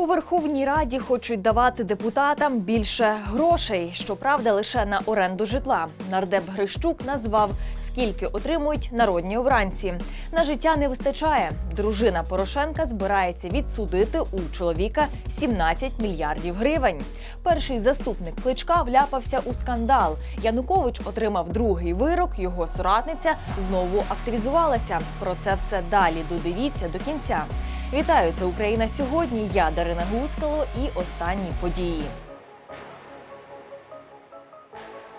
У Верховній Раді хочуть давати депутатам більше грошей, щоправда, лише на оренду житла. Нардеп Грищук назвав, скільки отримують народні обранці. На життя не вистачає. Дружина Порошенка збирається відсудити у чоловіка 17 мільярдів гривень. Перший заступник кличка вляпався у скандал. Янукович отримав другий вирок. Його соратниця знову активізувалася. Про це все далі додивіться до кінця. Вітаю, це Україна сьогодні. Я Дарина Гускало і останні події.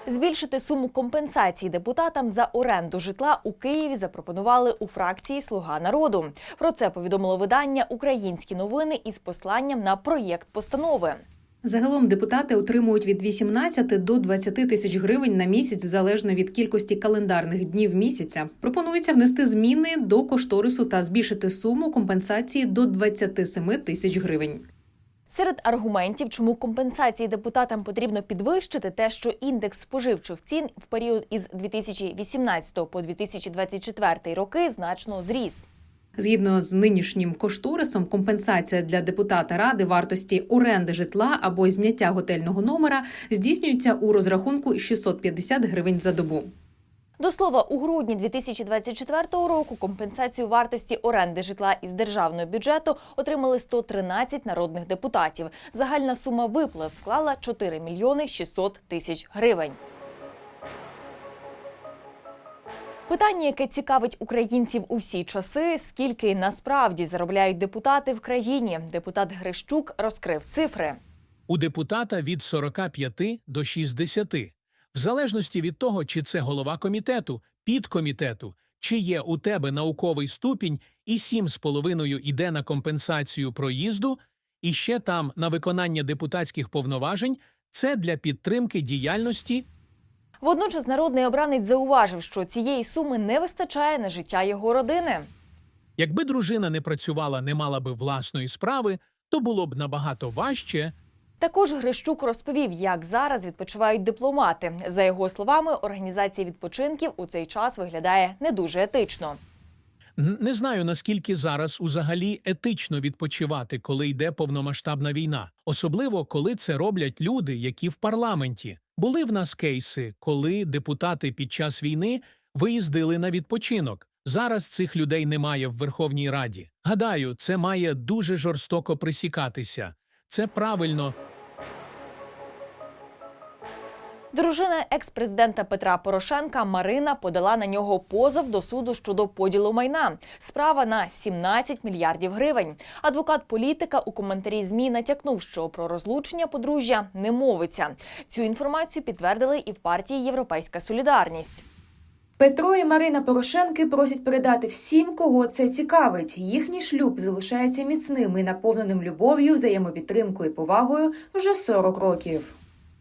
Збільшити суму компенсації депутатам за оренду житла у Києві запропонували у фракції Слуга народу. Про це повідомило видання Українські новини із посланням на проєкт постанови. Загалом депутати отримують від 18 до 20 тисяч гривень на місяць залежно від кількості календарних днів місяця. Пропонується внести зміни до кошторису та збільшити суму компенсації до 27 тисяч гривень. Серед аргументів, чому компенсації депутатам потрібно підвищити, те, що індекс споживчих цін в період із 2018 по 2024 роки значно зріс. Згідно з нинішнім кошторисом, компенсація для депутата ради вартості оренди житла або зняття готельного номера здійснюється у розрахунку 650 гривень за добу. До слова, у грудні 2024 року компенсацію вартості оренди житла із державного бюджету отримали 113 народних депутатів. Загальна сума виплат склала 4 мільйони 600 тисяч гривень. Питання, яке цікавить українців у всі часи, скільки насправді заробляють депутати в країні. Депутат Грищук розкрив цифри. У депутата від 45 до 60. В залежності від того, чи це голова комітету, підкомітету, чи є у тебе науковий ступінь і 7,5 іде на компенсацію проїзду, і ще там на виконання депутатських повноважень, це для підтримки діяльності Водночас народний обранець зауважив, що цієї суми не вистачає на життя його родини. Якби дружина не працювала, не мала би власної справи, то було б набагато важче. Також Грищук розповів, як зараз відпочивають дипломати. За його словами, організація відпочинків у цей час виглядає не дуже етично. Не знаю, наскільки зараз узагалі етично відпочивати, коли йде повномасштабна війна, особливо коли це роблять люди, які в парламенті. Були в нас кейси, коли депутати під час війни виїздили на відпочинок. Зараз цих людей немає в Верховній Раді. Гадаю, це має дуже жорстоко присікатися. Це правильно, Дружина екс-президента Петра Порошенка Марина подала на нього позов до суду щодо поділу майна. Справа на 17 мільярдів гривень. Адвокат політика у коментарі змі натякнув, що про розлучення подружжя не мовиться. Цю інформацію підтвердили і в партії Європейська Солідарність. Петро і Марина Порошенки просять передати всім, кого це цікавить. Їхній шлюб залишається міцним і наповненим любов'ю, взаємопідтримкою і повагою вже 40 років.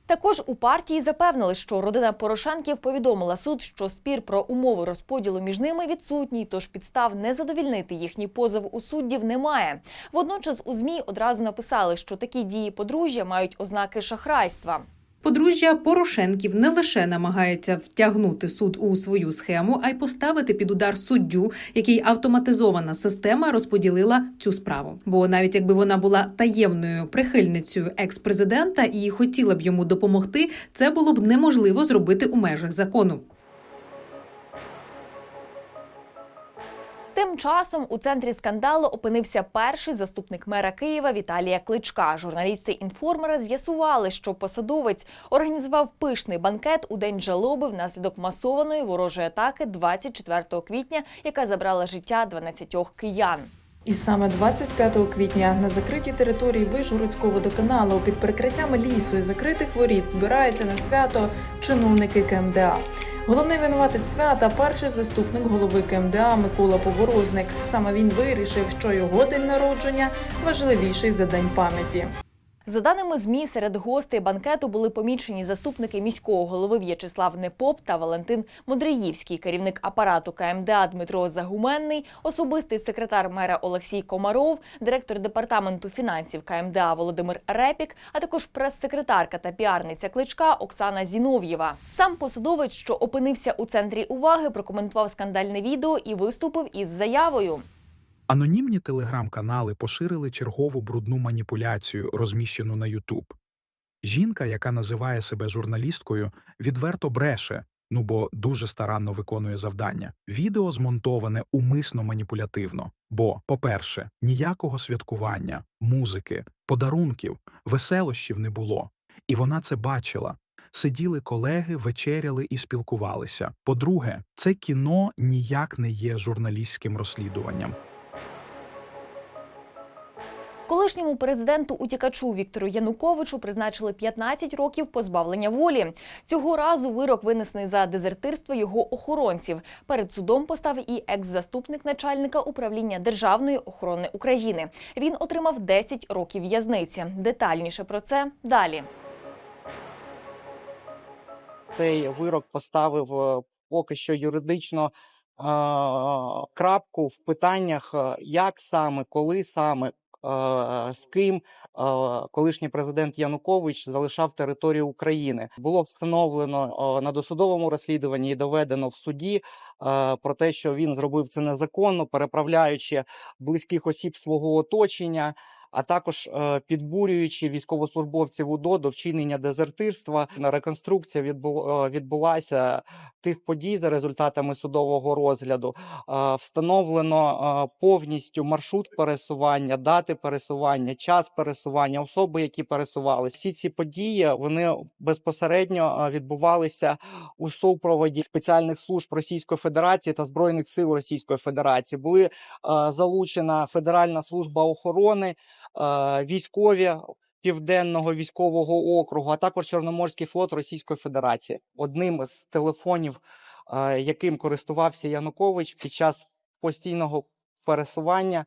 Також у партії запевнили, що родина Порошенків повідомила суд, що спір про умови розподілу між ними відсутній, тож підстав не задовільнити їхній позов у суддів немає. Водночас у змі одразу написали, що такі дії подружжя мають ознаки шахрайства. Подружжя Порошенків не лише намагається втягнути суд у свою схему, а й поставити під удар суддю, який автоматизована система розподілила цю справу. Бо навіть якби вона була таємною прихильницею екс-президента і хотіла б йому допомогти, це було б неможливо зробити у межах закону. Тим часом у центрі скандалу опинився перший заступник мера Києва Віталія Кличка. Журналісти інформера з'ясували, що посадовець організував пишний банкет у день жалоби внаслідок масованої ворожої атаки 24 квітня, яка забрала життя 12 киян. І саме 25 квітня на закритій території Вижгородського водоканалу під прикриттям лісу і закритих воріт збираються на свято чиновники КМДА. Головний винуватець свята перший заступник голови КМДА Микола Поворозник. Саме він вирішив, що його день народження важливіший за день пам'яті. За даними ЗМІ, серед гостей банкету були помічені заступники міського голови В'ячеслав Непоп та Валентин Мудреївський, керівник апарату КМДА Дмитро Загуменний, особистий секретар мера Олексій Комаров, директор департаменту фінансів КМДА Володимир Репік, а також прес-секретарка та піарниця кличка Оксана Зінов'єва. Сам посадовець, що опинився у центрі уваги, прокоментував скандальне відео і виступив із заявою. Анонімні телеграм-канали поширили чергову брудну маніпуляцію, розміщену на Ютуб. Жінка, яка називає себе журналісткою, відверто бреше, ну бо дуже старанно виконує завдання. Відео змонтоване умисно маніпулятивно. Бо, по-перше, ніякого святкування, музики, подарунків, веселощів не було. І вона це бачила. Сиділи колеги, вечеряли і спілкувалися. По-друге, це кіно ніяк не є журналістським розслідуванням. Колишньому президенту утікачу Віктору Януковичу призначили 15 років позбавлення волі. Цього разу вирок винесений за дезертирство його охоронців. Перед судом постав і екс-заступник начальника управління Державної охорони України. Він отримав 10 років в'язниці. Детальніше про це далі. Цей вирок поставив е, поки що юридично е, крапку в питаннях, е, як саме, коли саме. З ким колишній президент Янукович залишав територію України. Було встановлено на досудовому розслідуванні і доведено в суді про те, що він зробив це незаконно, переправляючи близьких осіб свого оточення, а також е, підбурюючи військовослужбовців УДО до вчинення дезертирства. Реконструкція е, відбулася тих подій за результатами судового розгляду. Е, Встановлено повністю маршрут пересування, дати пересування, час пересування, особи, які пересувалися. Всі ці події вони безпосередньо відбувалися у супроводі спеціальних служб Російської Федерації та збройних сил Російської Федерації. Були залучена Федеральна служба охорони, військові. Південного військового округу, а також Чорноморський флот Російської Федерації. Одним з телефонів, е, яким користувався Янукович під час постійного пересування,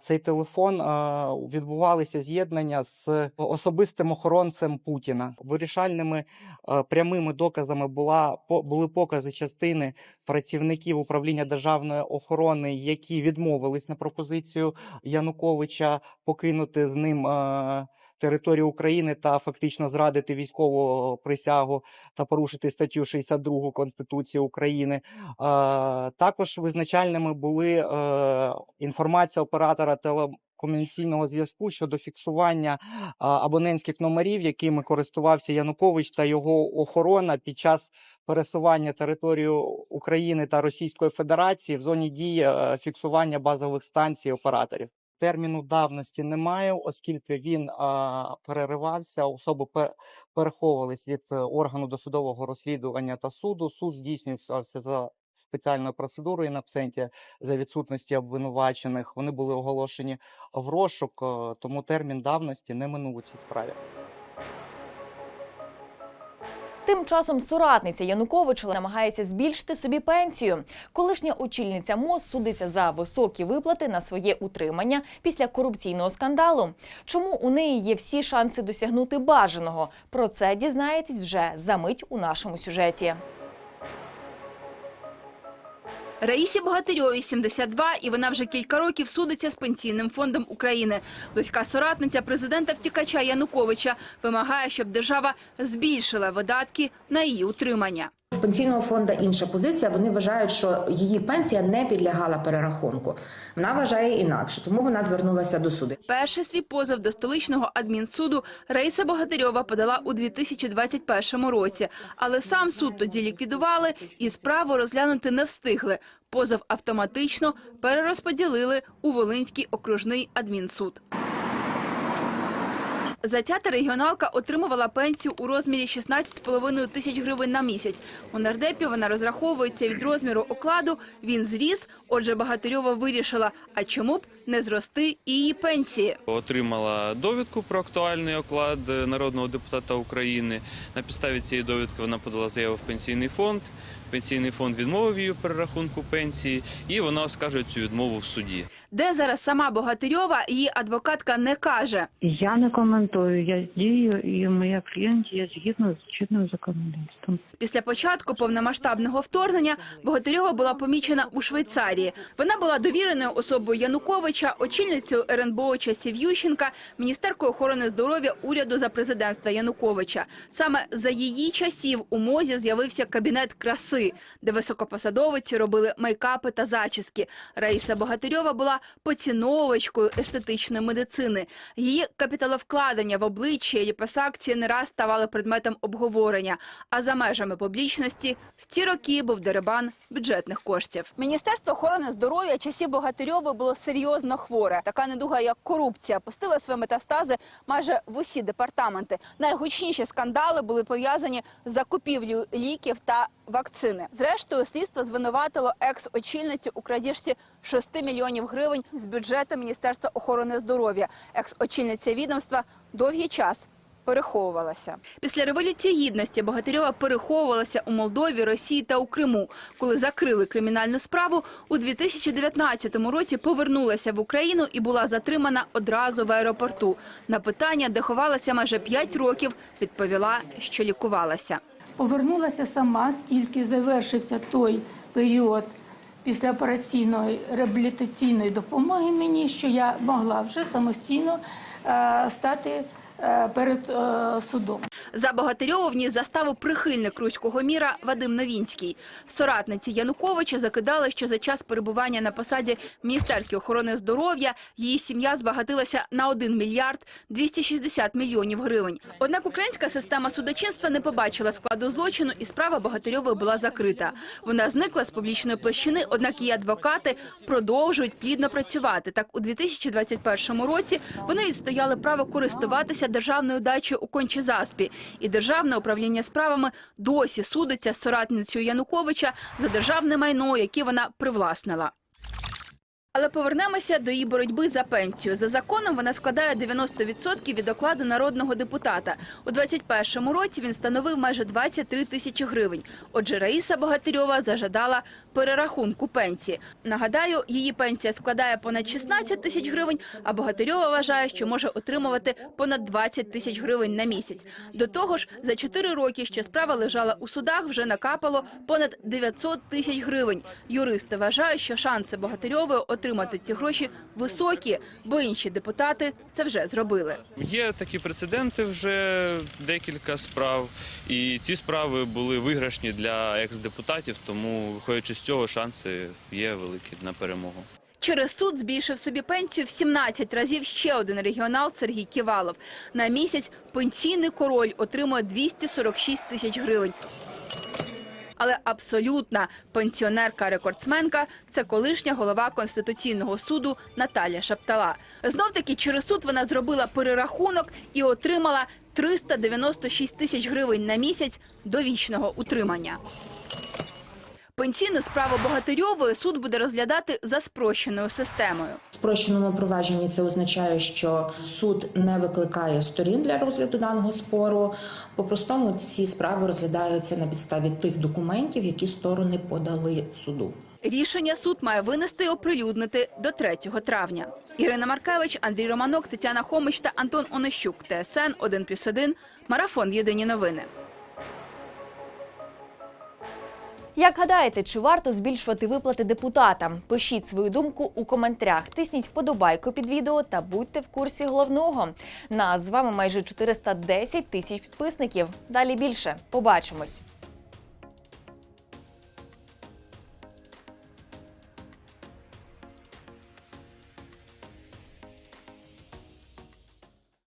цей телефон відбувалися з'єднання з особистим охоронцем Путіна. Вирішальними прямими доказами була були покази частини працівників управління державної охорони, які відмовились на пропозицію Януковича покинути з ним е, територію України та фактично зрадити військову присягу та порушити статтю 62 Конституції України. Е, також визначальними були е, інформація оператора телекомунікаційного зв'язку щодо фіксування а, абонентських номерів, якими користувався Янукович та його охорона під час пересування території України та Російської Федерації в зоні дії е, фіксування базових станцій операторів. Терміну давності немає, оскільки він а, переривався, особи переховувались від е, органу досудового розслідування та суду. Суд здійснювався за спеціальною процедурою на псенті за відсутності обвинувачених. Вони були оголошені в розшук, е, тому термін давності не минув у цій справі. Тим часом соратниця Януковича намагається збільшити собі пенсію. Колишня очільниця МОЗ судиться за високі виплати на своє утримання після корупційного скандалу. Чому у неї є всі шанси досягнути бажаного? Про це дізнаєтесь вже за мить у нашому сюжеті. Раїсі Богатирьові 72, і вона вже кілька років судиться з пенсійним фондом України. Близька соратниця президента втікача Януковича вимагає, щоб держава збільшила видатки на її утримання. Пенсійного фонду інша позиція. Вони вважають, що її пенсія не підлягала перерахунку. Вона вважає інакше, тому вона звернулася до суду. Перший свій позов до столичного адмінсуду Раїса Богатирьова подала у 2021 році, але сам суд тоді ліквідували і справу розглянути не встигли. Позов автоматично перерозподілили у Волинський окружний адмінсуд. Затята регіоналка отримувала пенсію у розмірі 16,5 тисяч гривень на місяць. У нардепі вона розраховується від розміру окладу. Він зріс, отже, Багатирьова вирішила, а чому б не зрости і її пенсії. Отримала довідку про актуальний оклад е, народного депутата України. На підставі цієї довідки вона подала заяву в пенсійний фонд. Пенсійний фонд відмовив її перерахунку пенсії, і вона оскаржує цю відмову в суді. Де зараз сама Богатирьова, її адвокатка не каже. Я не коментую. Я дію і моя клієнт є згідно з чинним законодавством. Після початку повномасштабного вторгнення Богатирьова була помічена у Швейцарії. Вона була довіреною особою Януковича Януковича, очільницею РНБО часів Ющенка, міністеркою охорони здоров'я уряду за президентства Януковича. Саме за її часів у мозі з'явився кабінет краси, де високопосадовиці робили мейкапи та зачіски. Раїса Богатирьова була поціновувачкою естетичної медицини. Її капіталовкладення в обличчя і ліпосакції не раз ставали предметом обговорення. А за межами публічності в ті роки був деребан бюджетних коштів. Міністерство охорони здоров'я часів Богатирьової було серйозно хворе. Така недуга, як корупція, пустила свої метастази майже в усі департаменти. Найгучніші скандали були пов'язані з закупівлею ліків та вакцини. Зрештою, слідство звинуватило екс-очільницю у крадіжці 6 мільйонів гривень з бюджету Міністерства охорони здоров'я. Екс-очільниця відомства довгий час переховувалася. Після революції гідності Богатирьова переховувалася у Молдові, Росії та у Криму. Коли закрили кримінальну справу, у 2019 році повернулася в Україну і була затримана одразу в аеропорту. На питання, де ховалася майже 5 років, відповіла, що лікувалася. Повернулася сама, стільки завершився той період післяопераційної реабілітаційної допомоги мені, що я могла вже самостійно е, стати перед е, судом. За Богатирьову вніс заставу прихильник руського міра Вадим Новінський. Соратниці Януковича закидали, що за час перебування на посаді міністерки охорони здоров'я її сім'я збагатилася на 1 мільярд 260 мільйонів гривень. Однак українська система судочинства не побачила складу злочину, і справа Богатирьової була закрита. Вона зникла з публічної площини, однак її адвокати продовжують плідно працювати. Так, у 2021 році вони відстояли право користуватися державною дачі у Кончезаспі. І державне управління справами досі судиться з соратницею Януковича за державне майно, яке вона привласнила. Але повернемося до її боротьби за пенсію. За законом вона складає 90% від окладу народного депутата. У 2021 році він становив майже 23 тисячі гривень. Отже, Раїса Богатирьова зажадала перерахунку пенсії. Нагадаю, її пенсія складає понад 16 тисяч гривень, а Богатирьова вважає, що може отримувати понад 20 тисяч гривень на місяць. До того ж, за 4 роки, що справа лежала у судах, вже накапало понад 900 тисяч гривень. Юристи вважають, що шанси Богатирьової отримати ці гроші високі, бо інші депутати це вже зробили. Є такі прецеденти вже декілька справ, і ці справи були виграшні для екс-депутатів, тому виходячи з цього, шанси є великі на перемогу. Через суд збільшив собі пенсію в 17 разів ще один регіонал Сергій Ківалов. На місяць пенсійний король отримує 246 тисяч гривень. Але абсолютна пенсіонерка-рекордсменка – це колишня голова Конституційного суду Наталя Шаптала. Знов-таки через суд вона зробила перерахунок і отримала 396 тисяч гривень на місяць довічного утримання. Пенсійну справу Богатирьової суд буде розглядати за спрощеною системою. В спрощеному провадженні це означає, що суд не викликає сторін для розгляду даного спору. По-простому ці справи розглядаються на підставі тих документів, які сторони подали суду. Рішення суд має винести і оприлюднити до 3 травня. Ірина Маркевич, Андрій Романок, Тетяна Хомич та Антон Онищук. ТСН 1+,1. Марафон. Єдині новини. Як гадаєте, чи варто збільшувати виплати депутатам? Пишіть свою думку у коментарях, тисніть вподобайку під відео та будьте в курсі головного. Нас з вами майже 410 тисяч підписників. Далі більше. Побачимось.